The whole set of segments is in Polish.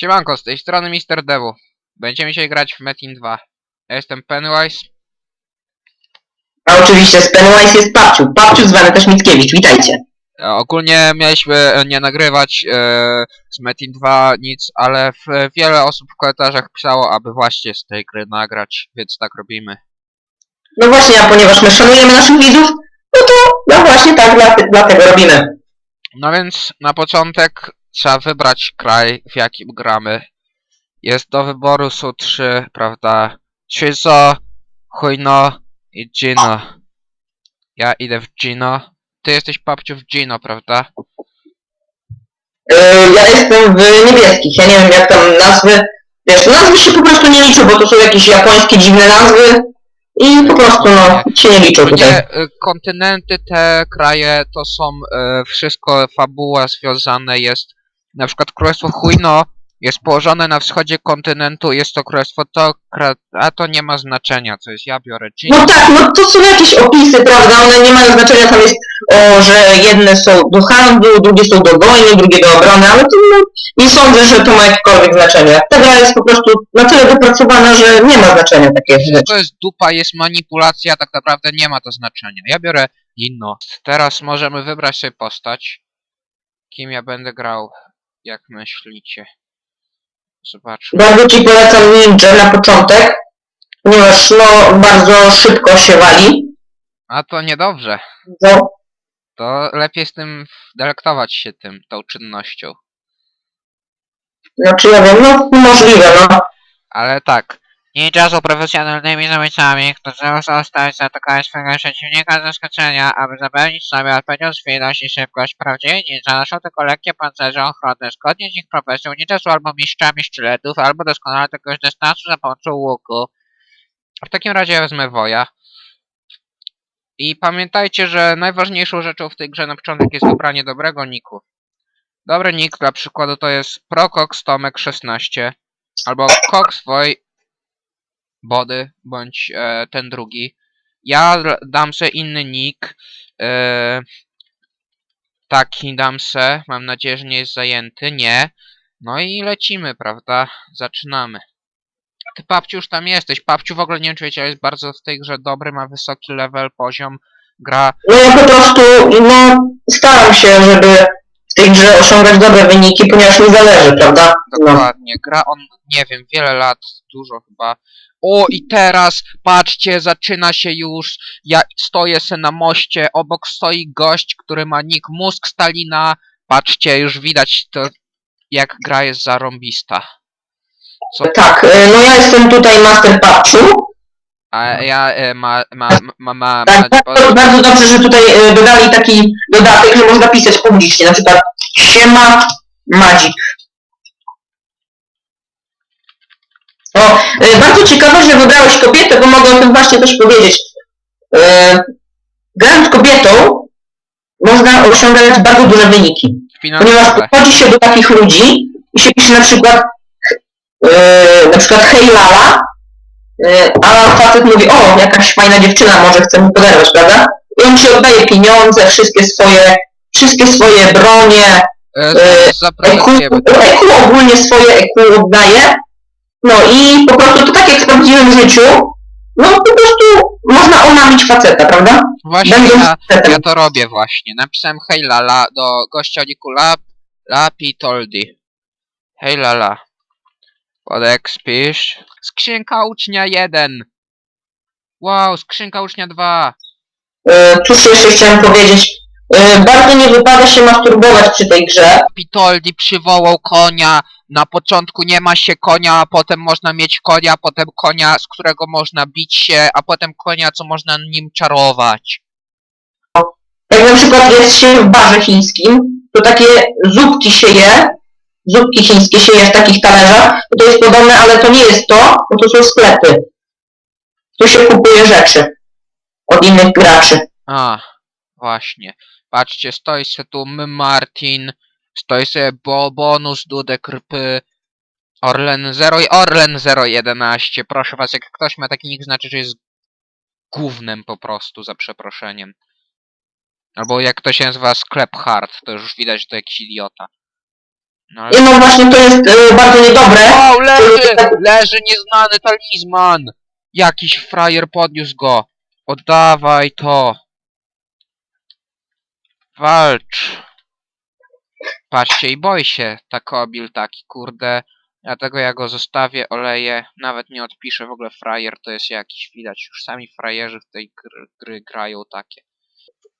Siemanko, z tej strony Mr. Devu. Będziemy dzisiaj grać w Metin 2. Ja jestem Pennywise. A oczywiście z Pennywise jest Papciu. Papciu zwany też Mickiewicz. Witajcie. E, ogólnie mieliśmy e, nie nagrywać e, z Metin 2 nic, ale w, wiele osób w komentarzach pisało, aby właśnie z tej gry nagrać, więc tak robimy. No właśnie, a ponieważ my szanujemy naszych widzów, no to no właśnie tak dla, dlatego robimy. No więc na początek trzeba wybrać kraj, w jakim gramy. Jest do wyboru są trzy, prawda? Shizo, Huino i Gino. Ja idę w Gino. Ty jesteś papciu w Gino, prawda? Yy, ja jestem w niebieskich. Ja nie wiem jak tam nazwy. Wiesz, nazwy się po prostu nie liczą, bo to są jakieś japońskie dziwne nazwy i po prostu no się nie liczą tutaj. Nie, y, kontynenty, te kraje to są y, wszystko, fabuła związane jest. Na przykład Królestwo Huino jest położone na wschodzie kontynentu, jest to królestwo to, a to nie ma znaczenia, co jest, ja biorę Gino. No tak, no to są jakieś opisy, prawda? One nie mają znaczenia, tam jest o, że jedne są do handlu, drugie są do wojny, drugie do obrony, ale to no, nie sądzę, że to ma jakiekolwiek znaczenie. Ta gra jest po prostu na tyle dopracowana, że nie ma znaczenia takie rzeczy. To jest dupa, jest manipulacja, tak naprawdę nie ma to znaczenia. Ja biorę Inno. Teraz możemy wybrać sobie postać. Kim ja będę grał, jak myślicie? Zobaczmy. Bardzo Ci polecam Ninja na początek, ponieważ no bardzo szybko się wali. A to niedobrze. No, To lepiej z tym delektować się tym, tą czynnością. znaczy ja wiem, no możliwe, no. Ale tak. Ninja są profesjonalnymi zabójcami, którzy muszą stać zaatakować swojego przeciwnika z zaskoczenia, aby zapewnić sobie odpowiednią chwilność i szybkość. Prawdziwi ninja noszą tylko lekkie pancerze ochronne. Zgodnie z ich profesją ninja są albo mistrzami sztyletów, albo doskonale tego dystansu za pomocą łuku. W takim razie wezmę woja. I pamiętajcie, że najważniejszą rzeczą w tej grze na początek jest wybranie dobrego niku. Dobry nick dla przykładu to jest Procox Tomek 16 albo Coxboy Body, bądź e, ten drugi. Ja dam se inny nick. E, taki dam se. Mam nadzieję, że nie jest zajęty. Nie. No i lecimy, prawda? Zaczynamy. Ty, Papciu, już tam jesteś. Papciu w ogóle nie wiem, czy wiecie, ale jest bardzo w tej grze dobry, ma wysoki level, poziom. Gra No ja po prostu, no staram się, żeby w tej grze osiągać dobre wyniki, ponieważ mi zależy, prawda? No. Dokładnie. Gra on, nie wiem, wiele lat, dużo chyba. O, i teraz, patrzcie, zaczyna się już. Ja stoję se na moście, obok stoi gość, który ma nick Mózg Stalina. Patrzcie, już widać to, jak gra jest zarąbista. Co, Tak, y, no ja jestem tutaj Master Papciu. a ja e, ma, ma, ma, ma, Tak, ma, bardzo, bardzo dobrze, że tutaj y, dodali taki dodatek, że można pisać publicznie, na przykład siema Madzik. O, y, bardzo ciekawe, że wybrałeś kobietę, bo mogę o tym właśnie też powiedzieć. Y, Grając kobietą można osiągać bardzo duże wyniki. Ponieważ finansowe. podchodzi się do takich ludzi i się pisze na przykład yy, na przykład hej Lala, yy, a facet mówi, o, jakaś fajna dziewczyna, może chce mu poderwać, prawda? I on ci oddaje pieniądze, wszystkie swoje, wszystkie swoje bronie, E, e, EQ. EQ ogólnie swoje EQ oddaje. No i po prostu to tak jak w prawdziwym życiu, no po prostu można omamić faceta, prawda? Właśnie Będąc ja, facetem. ja to robię właśnie. Napisałem hej lala do gościa Niku Lap, Lapi Toldi. Hej lala. Podek spisz. Skrzynka ucznia 1. Wow, skrzynka ucznia 2. Yy, cóż jeszcze chciałem powiedzieć? Yy, bardzo nie wypada się masturbować przy tej grze. Pitoldi przywołał konia. Na początku nie ma się konia, a potem można mieć konia, potem konia, z którego można bić się, a potem konia, co można nim czarować. Jak na przykład jest się w barze chińskim, to takie zupki się je, zupki chińskie się je w takich talerzach, to jest podobne, ale to nie jest to, bo to są sklepy. Tu się kupuje rzeczy od innych graczy. A, właśnie. Patrzcie, stoi se tu M. Martin, stoi sobie bo bonus Dudek Rpy, Orlen 0 i Orlen 011. Proszę was, jak ktoś ma taki nick, znaczy, że jest gównem po prostu, za przeproszeniem. Albo jak ktoś się nazywa Sklep Hard, to już widać, że to jakiś idiota. No ale... I no właśnie to jest y, bardzo niedobre. O, leży! Leży nieznany talizman! Jakiś frajer podniósł go. Oddawaj to. Walcz. Patrzcie i boi się takobil taki, kurde. Dlatego ja go zostawię, oleję, nawet nie odpiszę w ogóle frajer, to jest jakiś, widać, już sami frajerzy w tej gry, gry grają takie.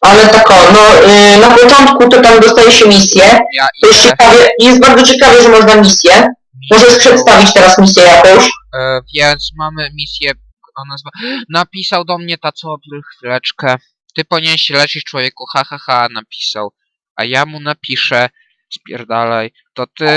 Ale tak o, no y, na początku to tam dostaje się misję. Ja To jest idę, ciekawie, jest bardzo ciekawie, że można misję. Możesz przedstawić teraz misję jakąś. E, więc mamy misję, on nazywa... Napisał do mnie Tacobil, chwileczkę. Ty powinieneś się leczyć człowieku, ha ha ha, napisał. A ja mu napiszę, spierdalaj, to ty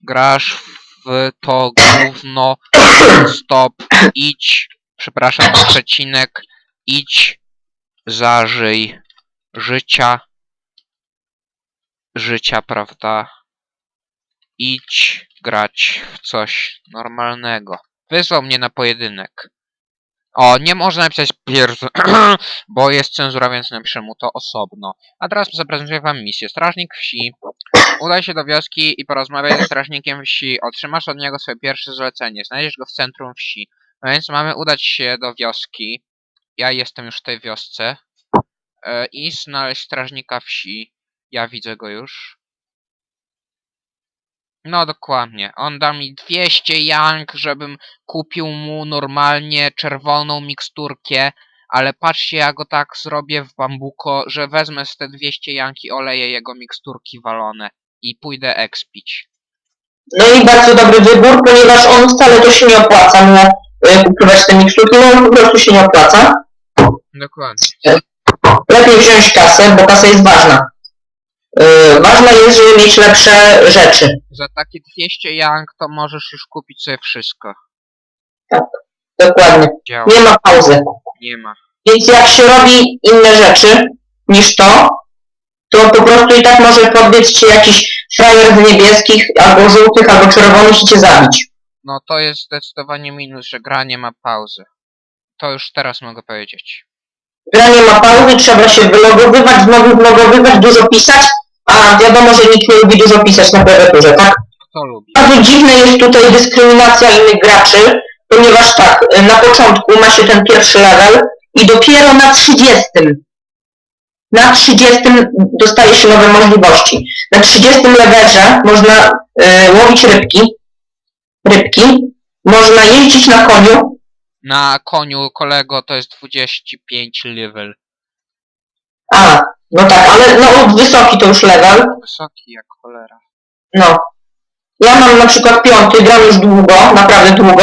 grasz w to gówno, stop, idź, przepraszam, przecinek, idź, zażyj życia, życia, prawda, idź grać w coś normalnego. Wysłał mnie na pojedynek. O, nie można napisać pierd... bo jest cenzura, więc napiszę mu to osobno. A teraz zaprezentuję wam misję. Strażnik wsi. Udaj się do wioski i porozmawiaj ze strażnikiem wsi. Otrzymasz od niego swoje pierwsze zlecenie. Znajdziesz go w centrum wsi. No więc mamy udać się do wioski. Ja jestem już w tej wiosce. E, I znaleźć strażnika wsi. Ja widzę go już. No dokładnie. On da mi 200 yang, żebym kupił mu normalnie czerwoną miksturkę, ale patrzcie, ja go tak zrobię w bambuko, że wezmę z te 200 yang i oleję jego miksturki walone i pójdę expić. No i bardzo dobry wybór, ponieważ on wcale to się nie opłaca mu y, kupować te miksturki, no on po prostu się nie opłaca. Dokładnie. Lepiej wziąć kasę, bo kasa jest ważna. Ważna jest, żeby mieć lepsze rzeczy. Za takie 200 yang to możesz już kupić sobie wszystko. Dokładnie. Działa. Nie ma pauzy. Nie ma. Więc jak się robi inne rzeczy niż to, to po prostu i tak może podbiec ci jakiś frajer z niebieskich, albo żółtych, albo czerwonych i cię zabić. No to jest zdecydowanie minus, że gra nie ma pauzy. To już teraz mogę powiedzieć. Gra nie ma pauzy, trzeba się wylogowywać, znowu wylogowywać, dużo pisać, a wiadomo, że nikt nie lubi dużo pisać na klawiaturze, tak? Kto lubi? Bardzo dziwna jest tutaj dyskryminacja innych graczy, ponieważ tak, na początku ma się ten pierwszy level i dopiero na 30, na 30 dostaje się nowe możliwości. Na 30 levelze można y, łowić rybki, rybki, można jeździć na koniu, Na koniu kolego to jest 25 level. a, no tak, ale no wysoki to już level, Wysoki jak cholera. No. Ja mam na przykład piąty, gram już długo, naprawdę długo.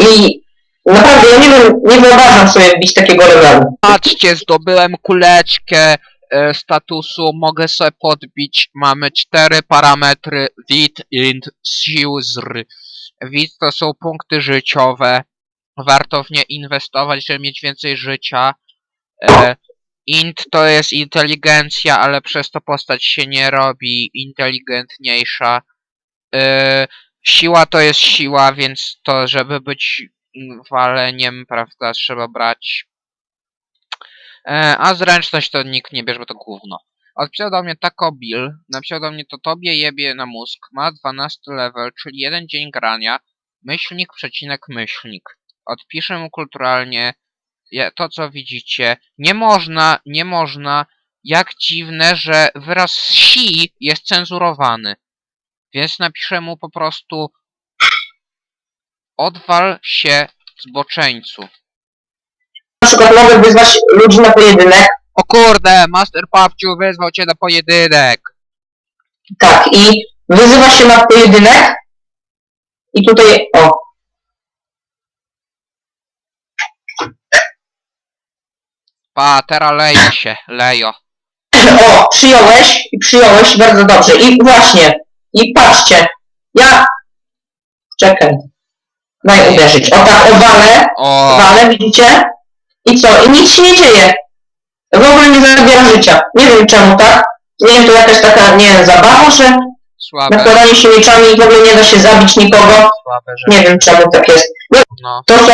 I naprawdę ja nie wiem, nie wyobrażam sobie bić takiego levelu. Patrzcie, zdobyłem kuleczkę e, statusu, mogę sobie podbić. Mamy cztery parametry wit int siłzr. Wit to są punkty życiowe. Warto w nie inwestować, żeby mieć więcej życia. E, int to jest inteligencja, ale przez to postać się nie robi inteligentniejsza. E, siła to jest siła, więc to żeby być waleniem, prawda, trzeba brać E, a zręczność to nikt nie bierze, bo to gówno. Odpisał do mnie Taco Bill, napisał do mnie to tobie jebie na mózg, ma 12 level, czyli jeden dzień grania, myślnik, przecinek, myślnik. Odpiszę mu kulturalnie to, co widzicie. Nie można, nie można, jak dziwne, że wyraz si jest cenzurowany. Więc napiszę mu po prostu odwal się zboczeńcu. Na przykład mogę wyzwać ludzi na pojedynek. O kurde, Master Papciu wezwał cię na pojedynek. Tak, i wyzywa się na pojedynek. I tutaj, o, Pa, teraz leje się, lejo. o, przyjąłeś i przyjąłeś bardzo dobrze. I właśnie, i patrzcie, ja, czekaj, daj uderzyć. O tak, o walę, O, walę, widzicie? I co? I nic się nie dzieje. W ogóle nie zabiera życia. Nie wiem czemu tak. Nie wiem, to jakaś taka, nie wiem, zabawa, że słabe, nakładanie się mieczami i w ogóle nie da się zabić nikogo. słabe rzeczy. Nie wiem czemu tak jest. No, No, to są,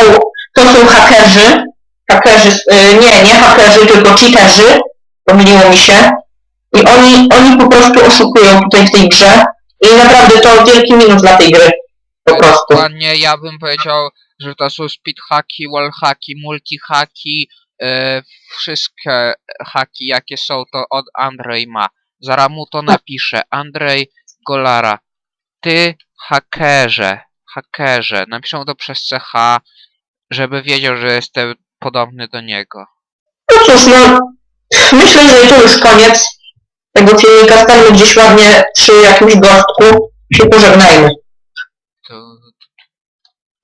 to są hakerzy. Hakerzy, y, nie, nie hakerzy, tylko cheaterzy. Pomyliło mi się. I oni, oni po prostu oszukują tutaj w tej grze. I naprawdę to wielki minus dla tej gry. Po prostu. Dokładnie, ja bym powiedział, że to są speedhacki, wallhacki, multihacki, e, wszystkie haki jakie są to od Andrzej ma. Zaraz mu to napiszę. Andrzej Golara. Ty hakerze, hakerze. Napiszę to przez CH, żeby wiedział, że jestem podobny do niego. No cóż, no, myślę, że to już koniec tego filmika. Stańmy gdzieś ładnie przy jakimś gostku. Się pożegnajmy. To,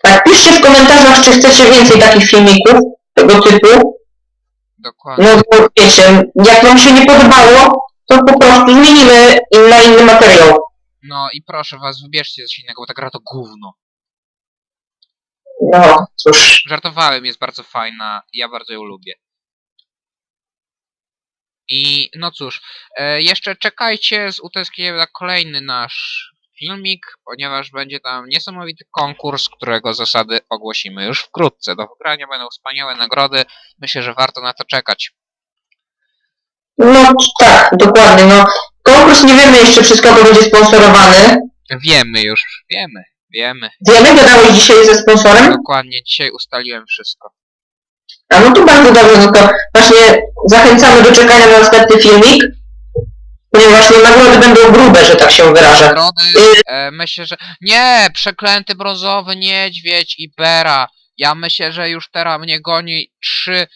Tak, piszcie w komentarzach, czy chcecie więcej takich filmików tego typu. dokładnie. No bo wiecie, jak wam się nie podobało, to po prostu zmienimy na inny materiał. No i proszę was, wybierzcie coś innego, bo ta gra to gówno. No, cóż. Żartowałem, jest bardzo fajna, ja bardzo ją lubię. I no cóż, e, jeszcze czekajcie z utęsknieniem na kolejny nasz filmik, ponieważ będzie tam niesamowity konkurs, którego zasady ogłosimy już wkrótce. Do wygrania będą wspaniałe nagrody, myślę, że warto na to czekać. No tak, dokładnie. No, konkurs nie wiemy jeszcze przez kogo będzie sponsorowany. Wiemy już, wiemy, wiemy. Wiemy, gadałeś dzisiaj ze sponsorem? Dokładnie, dzisiaj ustaliłem wszystko. A no to bardzo dobrze, no to właśnie zachęcamy do czekania na następny filmik, ponieważ no, nagrody będą grube, że tak się wyrażę. Nagrody, e, myślę, że... Nie! Przeklęty brązowy niedźwiedź i Bera. Ja myślę, że już teraz mnie goni trzy...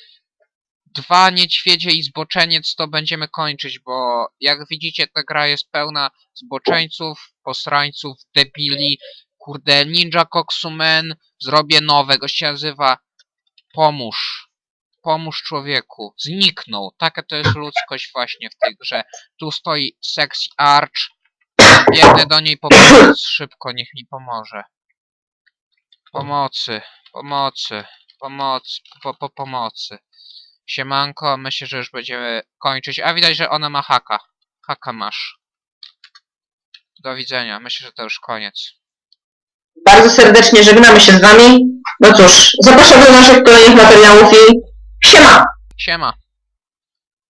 Dwa niedźwiedzie i zboczeniec to będziemy kończyć, bo jak widzicie ta gra jest pełna zboczeńców, posrańców, debili. Kurde, Ninja Koksumen, zrobię nowe, go się nazywa Pomóż. Pomóż człowieku. Zniknął. Taka to jest ludzkość właśnie w tej grze. Tu stoi Sexy Arch. Biegnę do niej po pomoc. Szybko, niech mi pomoże. Pomocy, pomocy, pomoc, po, po pomocy. Siemanko, myślę, że już będziemy kończyć. A widać, że ona ma haka. Haka masz. Do widzenia. Myślę, że to już koniec. Bardzo serdecznie żegnamy się z wami. No cóż, zapraszam do naszych kolejnych materiałów i siema! Siema.